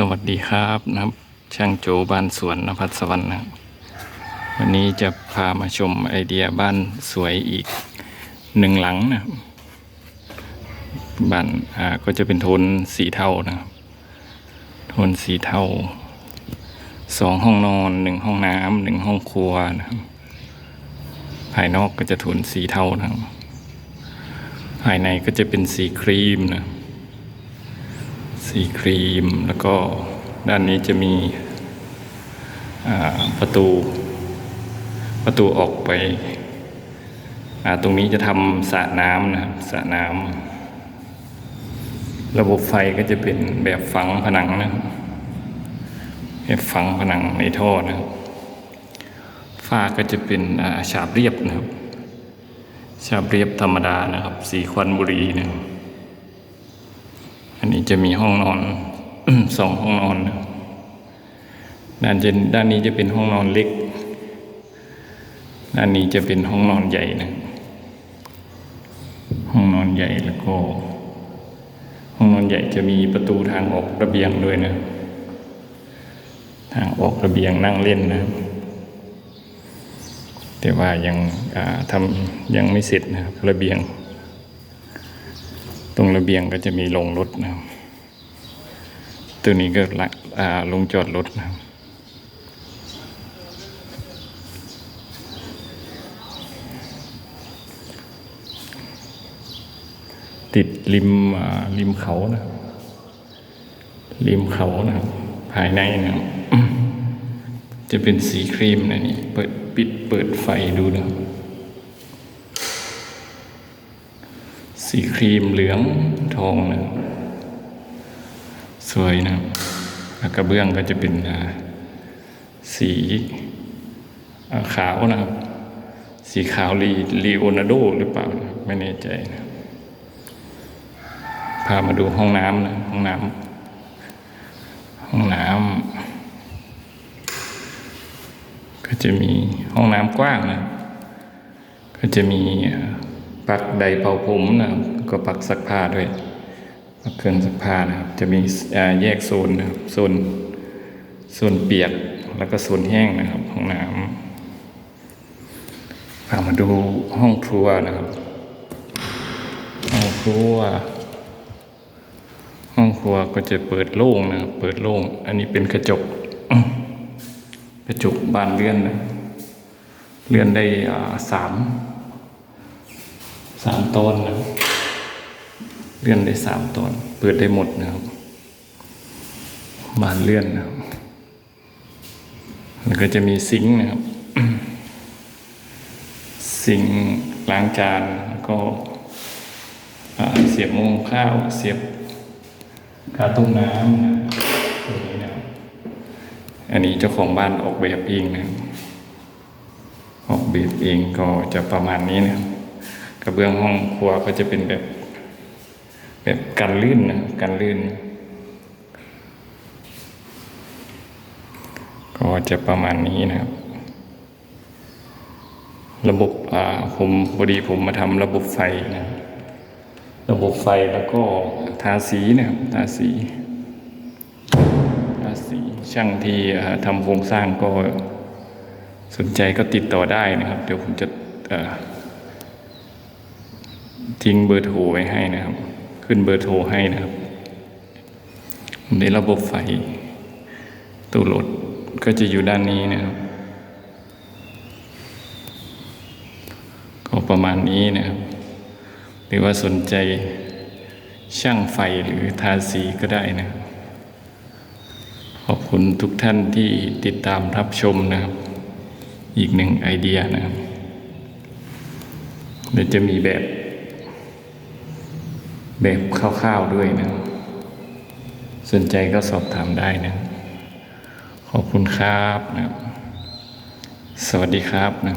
สวัสดีครับนะครับ ช่างโจบ้านสวนนภัสวรรค์นะวันนี้จะพามาชมไอเดียบ้านสวยอีกหนึ่งหลังนะครับบ้านอ่าก็จะเป็นโทนสีเทานะครับโทนสีเทาสองห้องนอนหนึ่งห้องน้ำหนึ่งห้องครัวนะครับภายนอกก็จะโทนสีเทานะครับภายในก็จะเป็นสีครีมนะครับ สีครีม แล้วก็ด้านนี้จะมีประตู ประตูออกไป ตรงนี้จะทำสระน้ำนะครับสระน้ำระบบไฟก็จะเป็นแบบฝังผนังนะครับแบบฝังผนังในท่อนะครับฝ้าก็จะเป็นอาฉาบเรียบนะครับ ฉาบเรียบธรรมดานะครับ สีควันบุรีนะครับ นนี้จะมีห้องนอนสองห้องนอนนะด้านจนด้านนี้จะเป็นห้องนอนเล็ก ด้านนี้จะเป็นห้องนอนใหญ่นะห้องนอนใหญ่แล้วก็ ห้องนอนใหญ่จะมีประตูทางออกระเบียงด้วยนะ ทางออกระเบียงนั่งเล่นนะ แต่ว่ายังทำยังไม่เสร็จนะครับระเบียง ตรงระเบียงก็จะมีลงรถนะครับ ตัวนี้ก็ลลงจอดรถนะครับติดริมริมเขานะครับริมเขานะครับ ภายในนะครับจะเป็นสีครีมนะนี่เปิดปิดเปิดไฟดูนะครับ สีครีมเหลืองทองนะสวยนะแล้วกระเบื้องก็จะเป็นสีขาวนะครับ สีขาวลีลีโอนาโดหรือเปล่านะไม่แน่ใจนะพามาดูห้องน้ำนะห้องน้ำห้องน้ำก็จะมีห้องน้ำกว้างนะ ก็จะมี ปักใดเป่าผมนะครับก็ปักซักผ้าด้วยปักเครื่องซักผ้านะครับ จะมีแยกโซนนะครับโซนโซนเปียกแล้วก็โซนแห้งนะครับห้องน้ำพามาดูห้องครัวนะครับ ห้องครัว ห้องครัวก็จะเปิดโล่งนะครับเปิดโล่ง อันนี้เป็นกระจกกระจกบานเลื่อนนะเลื่อนได้สาม สามตอนนะเลื่อนได้สามตอน เปิดได้หมดนะครับบานเลื่อนนะครับ แล้วก็จะมีซิงค์นะครับ ซิงค์ล้างจานแล้วก็เสียบโมงข้าวเสียบกาต้มน้ำนะตรงนี้นะครับอันนี้เจ้าของบ้านออกแบบเองนะออกแบบเองก็จะประมาณนี้นะครับ ระเบื้องห้องครัวก็จะเป็นแบบ แบบกันลื่นนะกันลื่น ก็จะประมาณนี้นะครับ ระบบอ่าผมพอดีผมมาทำระบบไฟนะระบบไฟแล้วก็ทาสีนะครับทาสีทาสีช่างที่ทำโครงสร้างก็สนใจก็ติดต่อได้นะครับ เดี๋ยวผมจะ ทิ้งเบอร์โทรไว้ให้นะครับ ขึ้นเบอร์โทรให้นะครับ ในระบบไฟตู้รถก็จะอยู่ด้านนี้นะครับ ก็ประมาณนี้นะครับ หรือว่าสนใจช่างไฟหรือทาสีก็ได้นะครับขอบคุณทุกท่านที่ติดตามรับชมนะครับ อีกหนึ่งไอเดียนะครับเดี๋ยวจะมีแบบ แบบคร่าวๆด้วยนะ สนใจก็สอบถามได้นะ ขอบคุณครับนะ สวัสดีครับนะ